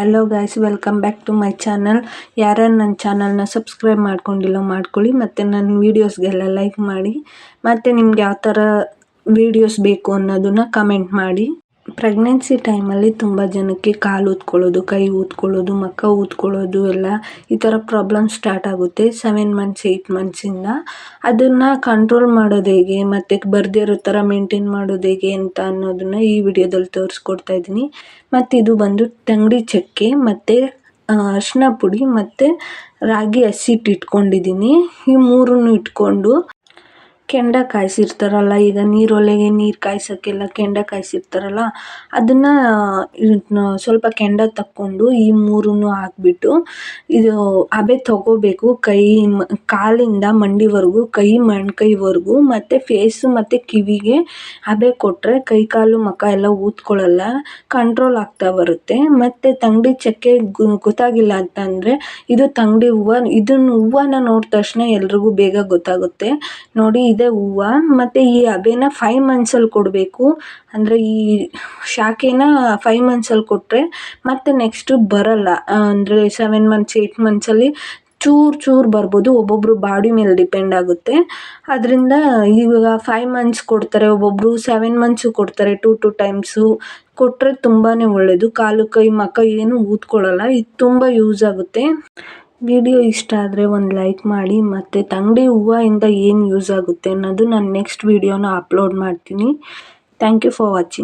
Hello guys welcome back to my channel ಯಾರ್ಯಾರು ನನ್ನ ಚಾನಲ್ನ ಸಬ್ಸ್ಕ್ರೈಬ್ ಮಾಡ್ಕೊಂಡಿಲ್ಲ ಮಾಡ್ಕೊಳ್ಳಿ, ಮತ್ತು ನನ್ನ ವೀಡಿಯೋಸ್ಗೆಲ್ಲ ಲೈಕ್ ಮಾಡಿ, ಮತ್ತು ನಿಮ್ಗೆ ಯಾವ ಥರ ವೀಡಿಯೋಸ್ ಬೇಕು ಅನ್ನೋದನ್ನ ಕಮೆಂಟ್ ಮಾಡಿ. ಪ್ರೆಗ್ನೆನ್ಸಿ ಟೈಮಲ್ಲಿ ತುಂಬ ಜನಕ್ಕೆ ಕಾಲು ಊದ್ಕೊಳ್ಳೋದು, ಕೈ ಊದ್ಕೊಳ್ಳೋದು, ಮಕ್ಕ ಊದ್ಕೊಳ್ಳೋದು ಎಲ್ಲ ಈ ಥರ ಪ್ರಾಬ್ಲಮ್ ಸ್ಟಾರ್ಟ್ ಆಗುತ್ತೆ. ಸೆವೆನ್ ಮಂತ್ಸ್ ಏಯ್ಟ್ ಮಂತ್ಸಿಂದ ಅದನ್ನು ಕಂಟ್ರೋಲ್ ಮಾಡೋದು ಹೇಗೆ, ಮತ್ತು ಬರ್ದಿರೋ ಇರೋ ಥರ ಮೇಂಟೈನ್ ಮಾಡೋದು ಹೇಗೆ ಅಂತ ಅನ್ನೋದನ್ನ ಈ ವಿಡಿಯೋದಲ್ಲಿ ತೋರಿಸ್ಕೊಡ್ತಾ ಇದ್ದೀನಿ. ಮತ್ತು ಇದು ಬಂದು ತಂಗಡಿ ಚಕ್ಕೆ, ಮತ್ತು ಅರಿಶಿನ ಪುಡಿ, ಮತ್ತು ರಾಗಿ ಹಸಿಟ್ಟು ಇಟ್ಕೊಂಡಿದ್ದೀನಿ. ಈ ಮೂರನ್ನು ಇಟ್ಕೊಂಡು ಕೆಂಡ ಕಾಯಿಸಿರ್ತಾರಲ್ಲ, ಈಗ ನೀರೊಲೆಗೆ ನೀರು ಕಾಯ್ಸೋಕ್ಕೆಲ್ಲ ಕೆಂಡ ಕಾಯಿಸಿರ್ತಾರಲ್ಲ, ಅದನ್ನು ಸ್ವಲ್ಪ ಕೆಂಡ ತಕ್ಕೊಂಡು ಈ ಮೂರನ್ನು ಹಾಕ್ಬಿಟ್ಟು ಇದು ಹಬೆ ತಗೋಬೇಕು, ಕೈ ಕಾಲಿಂದ ಮಂಡಿವರೆಗೂ, ಕೈ ಮೊಣ್ಕೈವರೆಗೂ ಮತ್ತು ಫೇಸು ಮತ್ತು ಕಿವಿಗೆ ಹಬೆ ಕೊಟ್ಟರೆ ಕೈ ಕಾಲು ಮುಖ ಎಲ್ಲ ಊದ್ಕೊಳ್ಳಲ್ಲ ಕಂಟ್ರೋಲ್ ಆಗ್ತಾ ಬರುತ್ತೆ. ಮತ್ತು ತಂಗಡಿ ಚಕ್ಕೆ ಗೊತ್ತಾಗಿಲ್ಲ ಅಂತಂದರೆ ಇದು ತಂಗಡಿ ಹೂವು ಇದನ್ನು ಹೂವನ್ನ ನೋಡಿದ ತಕ್ಷಣ ಎಲ್ರಿಗೂ ಬೇಗ ಗೊತ್ತಾಗುತ್ತೆ. ನೋಡಿ ಇದೇ ಹೂವು, ಮತ್ತು ಈ ಹಬೆನ ಫೈವ್ ಮಂತ್ಸಲ್ಲಿ ಕೊಡಬೇಕು. ಅಂದರೆ ಈ ಶಾಖೆನ ಫೈವ್ ಮಂತ್ಸಲ್ಲಿ ಕೊಟ್ಟರೆ ಮತ್ತೆ ನೆಕ್ಸ್ಟು ಬರಲ್ಲ. ಅಂದರೆ ಸೆವೆನ್ ಮಂತ್ಸ್ ಏಯ್ಟ್ ಮಂತ್ಸಲ್ಲಿ ಚೂರು ಚೂರು ಬರ್ಬೋದು. ಒಬ್ಬೊಬ್ರು ಬಾಡಿ ಮೇಲೆ ಡಿಪೆಂಡ್ ಆಗುತ್ತೆ. ಅದರಿಂದ ಇವಾಗ ಫೈವ್ ಮಂತ್ಸ್ ಕೊಡ್ತಾರೆ ಒಬ್ಬೊಬ್ಬರು ಸೆವೆನ್ ಮಂತ್ಸು ಕೊಡ್ತಾರೆ ಟು ಟು ಟೈಮ್ಸು ಕೊಟ್ಟರೆ ತುಂಬಾ ಒಳ್ಳೆಯದು ಕಾಲು ಕೈ ಮಕ್ಕ ಏನು ಊದ್ಕೊಳ್ಳಲ್ಲ. ಇದು ತುಂಬ ಯೂಸ್ ಆಗುತ್ತೆ. ವಿಡಿಯೋ ಇಷ್ಟ ಆದರೆ ಒಂದು ಲೈಕ್ ಮಾಡಿ ಮತ್ತು ತಂಗಡಿ ಹೂವಿಂದ ಏನು ಯೂಸ್ ಆಗುತ್ತೆ ಅನ್ನೋದು ನಾನು ನೆಕ್ಸ್ಟ್ ವಿಡಿಯೋನ ಅಪ್ಲೋಡ್ ಮಾಡ್ತೀನಿ. Thank you for watching